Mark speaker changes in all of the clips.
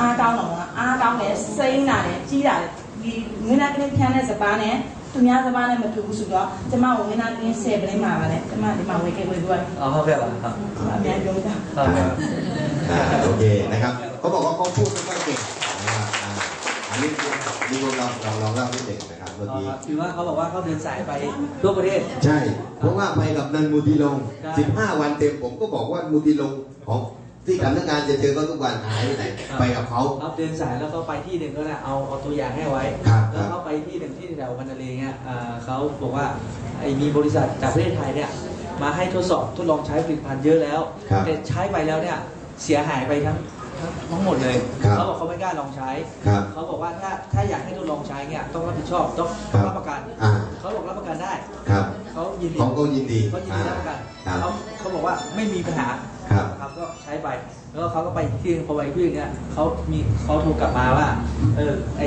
Speaker 1: အားကောင်းတော့ကအားကောင်းတယ်စိမ့်လာတယ်ကြီးလာတယ်ဒီငွေနာကလေးဖြန်းတဲ့စပားနဲ့သူများစပားနဲ့မတူဘူးဆိုတော့ကျမကိုငွေနာကလေး10ပလင်းမှာပါတယ်ကျမဒီမှာဝယ်ခဲ့ဝယ်သွားတယ်
Speaker 2: အော်ဟုတ်ကဲ့ပါဟုတ်
Speaker 1: အများကြီးပြောတာ
Speaker 2: ဟုတ်ကဲ့
Speaker 3: อ่าโอเคนะครับเขาบอกว่าเขาพูดไม่ค่อยเก่งนะครับอ่าอันนี้มีคนลองลองลองเล่าให้เด็กนะครับเมื่อ
Speaker 2: อ๋อ
Speaker 3: กี้
Speaker 2: ครับคือว่าเขาบอกว่าเขาเดินสายไปทั่วประเทศ
Speaker 3: ใช่ เพราะว่าไปกับนันมูติลง
Speaker 2: ใช่
Speaker 3: 15 วันเต็มผมก็บอกว่ามูติลงของ ที่สำนักงานจะเจอเขาทุกวันหายไปไหนไปกับเขา
Speaker 2: เขาเดินสายแล้วก็ไปที่หนึ่งก็นะเอาเอาตัวอย่างให้ไว้
Speaker 3: ครับ
Speaker 2: แล้วเขาไปที่หนึ่งที่แถวพันนาเลเงี้ยอ่าเขาบอกว่าไอ้มีบริษัทจากประเทศไทยเนี่ยมาให้ทดสอบทดลองใช้ผลิตภัณฑ์เยอะแล้ว
Speaker 3: ครับ
Speaker 2: แต่ใช้ไปแล้วเนี่ยเสียหายไปทั้งทั้งทั้งหมดเลย
Speaker 3: ครับ
Speaker 2: เขาบอกเขาไม่กล้าลองใช้
Speaker 3: ครับ
Speaker 2: เขาบอกว่าถ้าถ้าอยากให้ทดลองใช้เนี่ยต้องรับผิดชอบต้อง
Speaker 3: ครั
Speaker 2: ต้อบงรับประกัน
Speaker 3: อ่า
Speaker 2: เขาบอกรับประกันได้
Speaker 3: ครับ
Speaker 2: เขายินดี
Speaker 3: เขาก็ยินดี
Speaker 2: เขายินดีรับประกัน
Speaker 3: ครับ
Speaker 2: เขาเขาบอกว่าไม่มีปัญหา
Speaker 3: ครับ
Speaker 2: ครับ ก็ใช้ไป แล้วก็เขาก็ไปที่พอไปที่เนี่ยเขามีเขาโทรกลับมาว่า เออ ไอ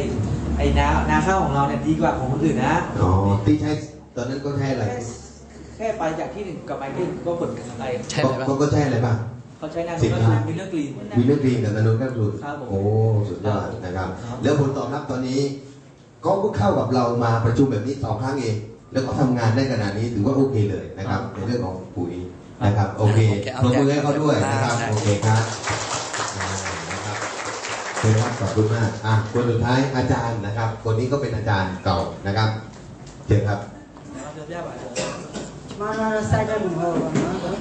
Speaker 2: ไอนานาข้าวของเราเนี่ยดีกว่าของคนอื่นนะ
Speaker 3: อ๋อที่ใช้ตอนนั้นก็ใช้อะไร
Speaker 2: แค่แค่ไปจากที่หนึ่งกลับไปที่หนึ่งก็ผลอะไร
Speaker 4: ใช่ไหม
Speaker 3: เขาก็ใช้อะไรบ้าง
Speaker 2: เขาใช้งาน
Speaker 3: สิบ
Speaker 2: ก็
Speaker 3: ล้าน
Speaker 2: คือมีเรื่องกรีน
Speaker 3: มีเรื่องกรีนกับนาโนแคปซูล
Speaker 2: ครับผม
Speaker 3: โอ้สุดยอดนะครับ
Speaker 2: ครับ
Speaker 3: แล้วผลตอบรับตอนนี้เขาก็เข้ากับเรามาประชุมแบบนี้สองครั้งเองแล้วก็ทำงานได้ขนาดนี้ถือว่าโอเคเลยนะครับ ในเรื่องของปุ๋ย นะครับ โอเค
Speaker 4: โอเคเอา
Speaker 3: ปรบมือให้เขาด้วยนะครับ
Speaker 4: ได้
Speaker 3: โอเคครับอ่านะครับเชิญครับขอบคุณมากอ่ะคนสุดท้ายอาจารย์นะครับ คนนี้ก็เป็นอาจารย์เก่านะครับเชิญครับ
Speaker 2: นะครับเดี๋ยวပြပါ
Speaker 5: ကျမတို့ကတော့စိုက်တဲ့လူမဟုတ်ဘူးနော်ဟို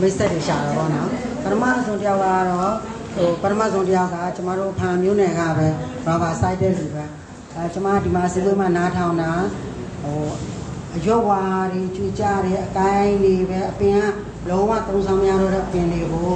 Speaker 5: မိတ်ဆက်တွေရှာတာပေါ့နော်ပထမဆုံးတစ်ယောက်ကတော့ဟိုပထမဆုံးတစ်ယောက်ကကျမတို့ဖာမျိုးနယ်ကပဲဘာဘာစိုက်တဲ့လူပဲအဲကျမဒီမှာစီပွေးမှာနားထောင်တာဟို အရွက်ဝါတွေကျွေကြတယ်အကိုင်းတွေပဲအပင်ကလုံးဝသုံးဆောင်မရတော့တဲ့အပင်တွေကို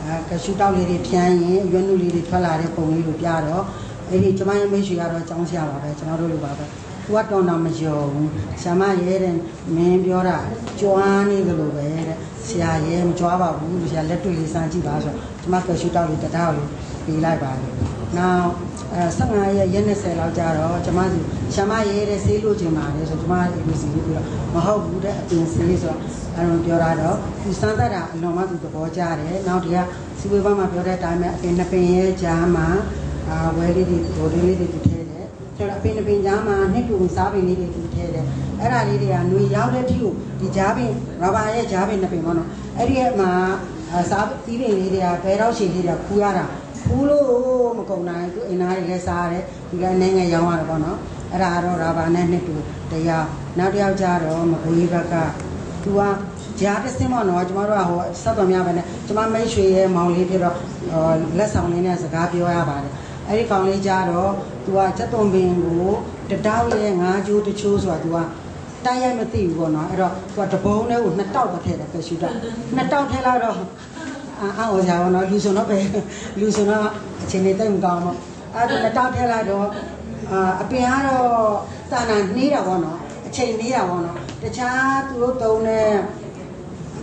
Speaker 5: အဲကရှူတောက်လေးတွေဖြန်းရင်အရွက်နုလေးတွေထွက်လာတဲ့ပုံလေးကိုပြတော့အဲ့ဒီကျမရဲ့မိတ်ဆွေကတော့ចောင်းဆရာပါပဲကျွန်တော်တို့လိုပါပဲ သူကတော့တော့မယုံဘူးဆ iam ရဲတဲ့မင်းပြောတာကြွားနေကြလို့ပဲတဲ့ဆရာရဲမကြွားပါဘူးဆရာလက်တွေ့လေးစမ်းကြည့်ပါဆိုတော့ကျမကရှူတောက်လေးတထားလေးပေးလိုက်ပါတယ်နောက်အဲ15ရက်ရက်20လောက်ကြာတော့ကျမစီဆ iam ရဲတဲ့ဆေးလို့ကျင်ပါတယ်ဆိုကျမ ABC ပြီးတော့မဟုတ်ဘူးတဲ့အပြင်ဆေးဆိုတော့အဲလိုပြောတာတော့သူစမ်းသပ်တာအလွန်မှသူသဘောကျတယ်နောက်တည်းကစီဝေးဘမှာပြောတဲ့အတိုင်းပဲအပင်နှစ်ပင်ရဲ့ကြားမှာအာဝဲလေးတွေဒိုလေးလေးတွေထည့်တယ် ဆိုတော့အပင်တစ်ပင်ကြားမှာနှစ်တူစားပင်လေးတွေတူထဲတယ်အဲ့ဒါလေးတွေကຫນွေရောက်တဲ့အထိကိုဒီကြားပင်ရဘာရဲ့ကြားပင်နှစ်ပင်ပေါ့နော်အဲ့ဒီရဲ့မှာအာစားသီးပင်လေးတွေကဘဲတော့ရှည်လေးတွေကခူးရတာခူးလို့မကုန်နိုင်သူအင်နာတွေလည်းစားရတယ်ဒီကနေ့ငယ်ရောင်းရတယ်ပေါ့နော်အဲ့ဒါကတော့ရဘာနဲ့နှစ်တူတရားနောက်တစ်ယောက်ကျတော့မကွေးဘက်ကသူကကြားတစ်စင်းပေါ့နော်ကျမတို့ကဟိုဆက်တော်များပဲနဲ့ကျမမိတ်ရွှေရဲ့မောင်လေးဖြစ်တော့ဟိုလက်ဆောင်လေးနဲ့စကားပြောရပါတယ် အဲ့ဒီကောင်လေးကြတော့သူကစက်သွန်ပင်ကိုတတောက်ရဲ့ငါးကျိုးတချိုးဆိုတာသူကတိုက်ရိုက်မသိဘူးပေါ့နော်အဲ့တော့သူကတပုံးလေးကိုနှစ်တောက်ပဲထည့်တယ်ကရှူတာနှစ်တောက်ထည့်လိုက်တော့အာအော်ကြပါတော့လူစုံတော့ပဲလူစုံတော့အချိန်လေးတိတ်မကောင်းဘူးအဲ့ဒါနှစ်တောက်ထည့်လိုက်တော့အာအပင်ကတော့စာနာနှေးတာပေါ့နော်အချိန်နှေးတာပေါ့နော်တခြားသူတို့တုံးတဲ့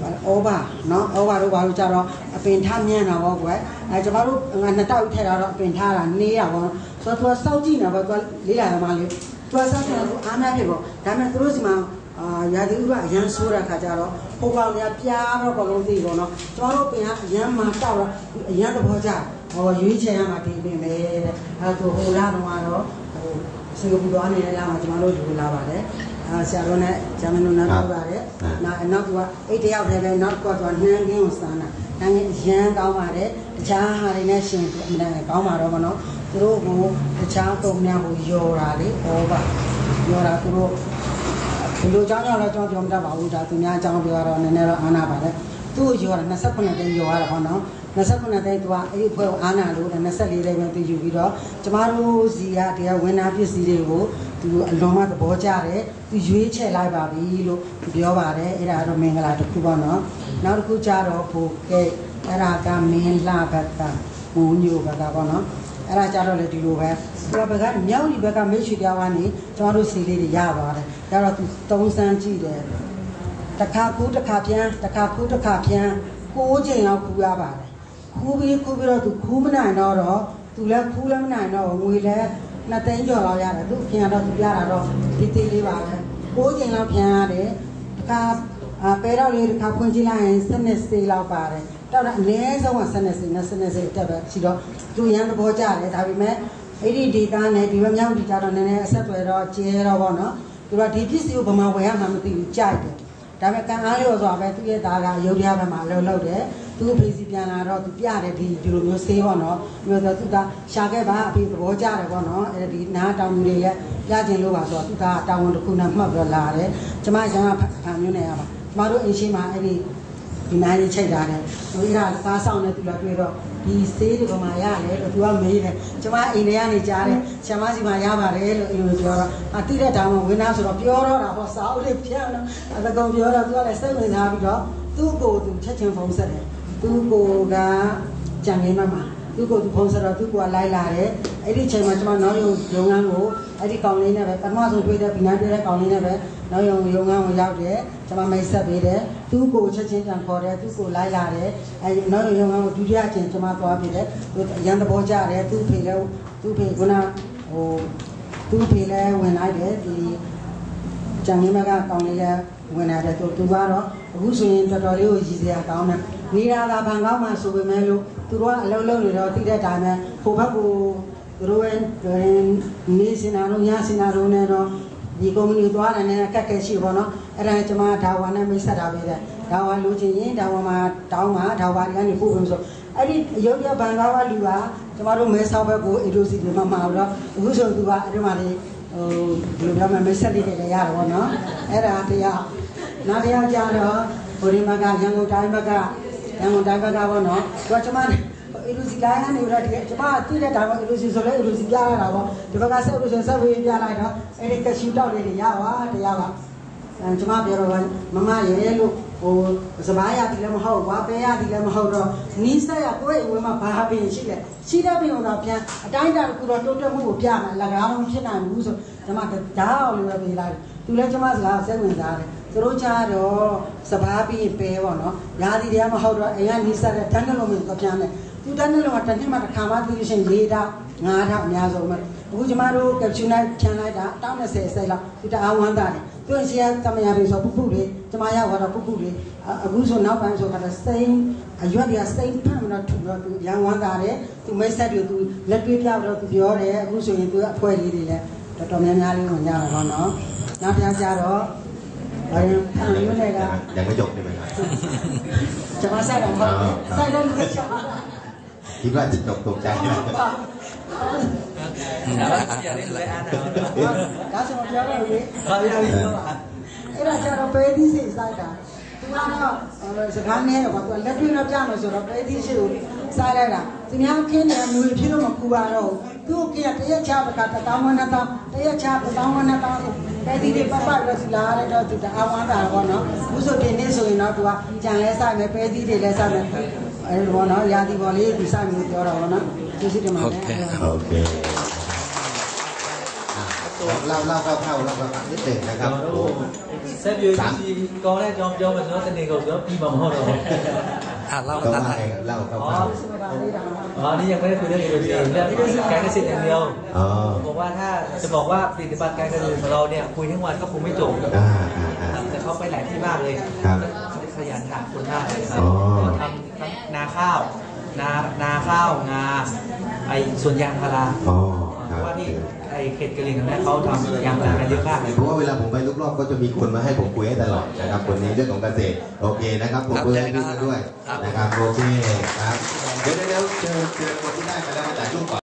Speaker 5: ဩဘာနော်ဩဘာတို့ဘာလို့ကြတော့အပင်ထမြန်တာပေါ့ကွယ်အဲကျမတို့ငါနှစ်တောက်ထည့်တာတော့အပင်ထတာနေရပေါ့ဆိုတော့သူကစောက်ကြည့်နေပေါ့သူကလေးလာရမှလေသူကစောက်ကြည့်တော့အားမဖြစ်ပေါ့ဒါပေမဲ့သူတို့စီမှာအာရာသီဥတုအရန်ဆိုးတဲ့ခါကျတော့ဟိုကောင်ကပြားတော့ဘလုံးသိပေါ့နော်ကျမတို့ပင်ကအရန်မှာတောက်တော့အရန်သဘောကျဟောရွေးချယ်ရမှာဒီပင်ပဲတဲ့အဲဒါဆိုဟိုလာတော့ဟိုစင်ကာပူသွားနေတဲ့လာမှာကျမတို့ယူလာပါတယ် အာဆရာတို့နဲ့ဂျာမန်တို့နဲ့ပြောပါတယ်နောက်နောက်သူကအဲ့တယောက်တည်းပဲနောက်ကသူကနှမ်းကင်းကိုစမ်းတာနှမ်းကင်းရမ်းကောင်းပါတယ်တခြားဟာတွေနဲ့ရှင်အမှန်တန်ကောင်းပါတော့မနော်သူတို့ကတခြားကုမ္ပဏီကိုယော်တာလေဟောပါယော်တာသူတို့ဒီလိုကြောင်းကြောင်းတော့ကျွန်တော်ပြောမတတ်ပါဘူးဒါသူများအကြောင်းပြောတော့နည်းနည်းတော့အာနာပါတယ်သူ့ကိုယော်တာ29သိန်းယော်ရတာဟောနော်29သိန်းသူကအဲ့ဒီဖွဲ့ကိုအာနာလို့24သိန်းပဲသူယူပြီးတော့ကျမတို့စီကတရားဝင်နာပစ္စည်းတွေကို သူအလွန်မှသဘောကျတယ်သူရွေးချယ်လိုက်ပါပြီလို့သူပြောပါတယ်အဲ့ဒါတော့မင်္ဂလာတစ်ခုပေါ့နော်နောက်တစ်ခုကျတော့ဘိုကဲအဲ့ဒါကမင်းလှဘက်ကဘူညိုဘက်ကပေါ့နော်အဲ့ဒါကြတော့လေဒီလိုပဲသူကဘက်ကမြောက်ဒီဘက်ကမိတ်ဆွေပြောင်းကနေကျမတို့စီလေးတွေရပါတယ်ဒါတော့သူသုံးစမ်းကြည့်တယ်တစ်ခါကူးတစ်ခါပြန်တစ်ခါကူးတစ်ခါပြန်ကိုးချိန်လောက်ကူးရပါတယ်ခူးပြီးခူးပြီးတော့သူခူးမနိုင်တော့တော့သူလည်းခူးလည်းမနိုင်တော့ငွေလည်း နှစ်သိန်းကျော်လောက်ရတယ်သူပြန်တော့သူပြတာတော့ဒီသေးလေးပါပဲကိုးချိန်လောက်ပြန်ရတယ်တစ်ခါအာပဲတော့လေးတစ်ခါဖွင့်ကြည့်လိုက်ရင်စနစ်စေးလောက်ပါတယ်တောက်တာအနည်းဆုံးက12စိတ်နဲ့12စိတ်တက်ပဲရှိတော့သူရန်သဘောကျတယ်ဒါပေမဲ့အဲ့ဒီဒေတာနဲ့ဒီဘက်မြောက်ဒီကြတော့နည်းနည်းအဆက်တွေတော့ကျဲတော့ဗောနော်သူကဒီပစ္စည်းကိုဘယ်မှာဝယ်ရမှမသိဘူးကြိုက်တယ် ဒါပေမဲ့ကံအားလျော်စွာပဲသူ့ရဲ့သားကအယုဒ္ဓယဘက်မှာလှုပ်လှုပ်တယ်သူ့ဖေးစီပြန်လာတော့သူပြတယ်ဒီဒီလိုမျိုးဆေးဗောနော်ပြီးတော့သူကရှာခဲ့ပါအဖေသဘောကျတယ်ဗောနော်အဲ့ဒီနားတောင်သူတွေရဲ့ပြခြင်းလို့ပါဆိုတော့သူကတာဝန်တစ်ခုနဲ့မှတ်ပြီးတော့လာတယ်ကျမကျမဖန်မျိုးနေရပါကျမတို့အင်ရှိမှာအဲ့ဒီဒီနိုင်ကြီးချိတ်တာနဲ့သူကစားဆောင်နေသူလာတွေ့တော့ ဒီဆေးဒီကမှရတယ်လို့သူကမေးတယ်ကျမအိမ်ထဲကနေကြားတယ်ဆ iam မစီမှာရပါတယ်လို့အိမ်ကိုပြောတော့အတိတဲ့တောင်မှဝင်းသားဆိုတော့ပြောတော့တာဟောစာအုပ်လေးပြန်တော့အတကောင်ပြောတော့သူကလည်းစိတ်ဝင်စားပြီးတော့သူ့ကိုယ်သူချက်ချင်းဖုံးဆက်တယ်သူ့ကိုယ်ကကြံနေမှမှာသူ့ကိုယ်သူဖုံးဆက်တော့သူ့ကိုယ်ကလိုက်လာတယ်အဲ့ဒီချိန်မှာကျမနောက်ရုံရုံငန်းကိုအဲ့ဒီကောင်လေးနဲ့ပဲပထမဆုံးတွေ့တဲ့ဗီနန်တွေ့တဲ့ကောင်လေးနဲ့ပဲ နောက်ရုံရုံငန်းကိုရောက်တယ်ကျမမိတ်ဆက်ပေးတယ်သူ့ကိုယ်ချက်ချင်းပြန်ခေါ်တယ်သူ့ကိုလိုက်လာတယ်အဲ့နောက်ရုံရုံငန်းကိုဒုတိယအချိန်ကျမသွားပြီးတယ်သူရန်သဘောကြတယ်သူ့ဖေလည်းသူ့ဖေကဟိုသူ့ဖေလည်းဝင်လိုက်တယ်ဒီကြံရင်းမကကောင်းလေးလဲဝင်လာတယ်သူသူကတော့အခုဆိုရင်တော်တော်လေးကိုရည်စရာကောင်းတယ်နေရာသာဘန်ကောင်းမှဆိုပေမဲ့လို့သူတို့ကအလုံးလုံးနေတော့တိတဲ့တိုင်းပဲဟိုဘက်ကိုသူတို့ရဲ့နေစင်နာတို့ညစင်နာတို့နဲ့တော့ ဒီကုမ္ပဏီသွားတယ်နဲ့ကက်ကက်ရှိပေါ့နော်အဲ့ဒါကျွန်မဒါဝါနဲ့မိတ်ဆက်တာပဲတဲ့ဒါဝါလိုချင်ရင်ဒါဝါမှာတောင်းမှာဒါဝါတွေကနေပို့ပြီးဆိုအဲ့ဒီရုပ်ရဘန်ကောင်းကလူကကျွန်တော်တို့မဲဆောက်ဘက်ကိုအီဒိုစီတွေမှာမှာတော့အခုဆိုသူကအဲ့ဒီမှာလေဟိုဒီလိုပြောမှမဆက်လေးတွေလည်းရတော့ဗောနော်အဲ့ဒါတရားနောက်တရားကြတော့ဘုရင်မကရန်ကုန်တိုင်းဘက်ကရန်ကုန်တိုင်းဘက်ကဗောနော်သူကကျမ အီလူစီလိုင်းကနေတော့ဒီကျမတိတဲ့တိုင်းမှာအီလူစီဆိုလဲအီလူစီပြရတာဗောဒီဘက်ကဆက်လို့ဆိုဆက်ဝေးပြလိုက်တော့အဲ့ဒီကရှူတောက်လေးတွေရပါတရားပါအဲကျမပြောတော့မမရဲ့လို့ဟိုစပားရပြီလည်းမဟုတ်ဘာပဲရပြီလည်းမဟုတ်တော့နီးစက်ရကိုယ့်အိမ်ဝင်မှာဘာပင်ရှိလဲရှိတဲ့ပင်တော့ပြန်အတိုင်းတာတစ်ခုတော့တိုးတက်မှုကိုပြမှာလကားတော့ဖြစ်နိုင်ဘူးဆိုကျမဓာတ်အောင်လို့ပဲပေးလိုက်သူလည်းကျမစကားစိတ်ဝင်စားတယ်သူတို့ချတော့စပားပြီးပဲပေါ့နော်ရာသီတည်းမဟုတ်တော့အိမ်ကနီးစက်တဲ့တန်းနှလုံးမျိုးပြန်တယ် ကုသနှလုံးကတစ်နှစ်မှတစ်ခါမှသိလို့ရှိရင်၄ထောင်၅ထောင်အများဆုံးပဲအခုကျမတို့ကပ်ချူနိုင်ချန်လိုက်တာ120စိုက်လောက်ဒီတအားဝမ်းတာတယ်သူရှေ့ကသမယာပြီဆိုပုပုလေးကျမရောက်တော့ပုပုလေးအခုဆိုနောက်ပိုင်းဆိုကတော့စိန်အရွက်တွေကစိန်ဖတ်မလို့ထူတော့သူရန်ဝမ်းတာတယ်သူမိတ်ဆက်တွေသူလက်တွေးပြတော့သူပြောတယ်အခုဆိုရင်သူအဖွဲလေးတွေလည်းတော်တော်များများလေးဝင်ကြတာပေါ့နော်နောက်ပြန်ကြတော့ဘာရင်ဖန်ရွက်
Speaker 3: တွေကလည်းမကြောက်နေပါလား
Speaker 5: ကျမဆက်တော့ဆက်တော့မကြောက်
Speaker 3: คิดว่าจะจบตกใจนะ
Speaker 2: ဒါကကြရတယ်လဲအားနာ
Speaker 5: ဒါဆိုတော့ပြောတော့လေ
Speaker 2: ဟာရပြီတော့ပါ
Speaker 5: အဲ့ဒါကျတော့ပဲသီးစိတ်ဆိုင်တာသူကတော့စကားနဲ့တော့သူလက်တွေ့တော့ပြမယ်ဆိုတော့ပဲသီးရှိကိုစားလိုက်တာသူများခင်းတယ်ငွေဖြစ်လို့မကူပါတော့သူ့ကတရက်ချပကတတောင်းမနဲ့တောင်းတရက်ချပတောင်းမနဲ့တောင်းပဲသီးတွေပတ်ပတ်လို့စီလာရတော့သူတအားဝမ်းတာပေါ့နော်အခုဆိုဒီနေ့ဆိုရင်တော့သူကကြံလဲစားမယ်ပဲသီးတွေလဲစားမယ် အဲ့လိုပေါ့နော်ရာသီပေါ်လေးသူစားမျိုးပြောတော့ပေါ့နော်သူစီတမန်လည်း
Speaker 3: โอเคอ่ะเล่าเล่าเข้าๆเล่าเข้าๆนิดหนึ่งนะครับ
Speaker 2: ကျွန်တော်တို့ဆက်ပြေကြီးကောင်းတဲ့အကြောင်းပြောမယ်ကျွန်တော်တနေ့ကုန်ပြောပြီးမှမဟုတ်တော့ဘူး
Speaker 4: อ่ะเล่า
Speaker 3: ก็
Speaker 4: ตาม
Speaker 3: ว่า
Speaker 4: ไหน
Speaker 3: ไงครับเล่าเข้า
Speaker 2: อ๋อ
Speaker 3: ๆ
Speaker 2: อ๋อนี่ยังไม่ได้คุยเรื่องเอเซียเรื่องการเกษตรอย่างเดียว
Speaker 3: อ๋อ
Speaker 2: บอกว่าถ้าจะบอกว่าผลิตภัณฑ์การเกษตรของเราเนี่ยคุยทั้งวันก็คงไม่จบ
Speaker 3: อ่าอ่าอ่า
Speaker 2: แต่เขาไปหลายที่มากเลย
Speaker 3: ครับ
Speaker 2: ขยันหาคนมากเลยครับ
Speaker 3: อ๋อ
Speaker 2: ก็ทำทั้ง นาข้าว นานาข้าวงาไอสวนยางพารา
Speaker 3: อ๋อ
Speaker 2: เพ
Speaker 3: ครั
Speaker 2: ราะ
Speaker 3: บ
Speaker 2: ว่าที่ไอเขตกะเหรี่ยงตรงนี้เขาทำยางพารากันเยอะมากเลย
Speaker 3: เพราะว่าเวลาผมไปลูกรอบก็จะมีคนมาให้ผมคุยให้ตลอดนะครับคนนี้เรื่องของเกษตรโอเคนะครับผมเพื่อนพี่เขาด้วยนะครับโอเคครับเดี๋ยวเดี๋ยวเดี๋ยวเชิญเชิญคนที่ได้มาแล้วหลาย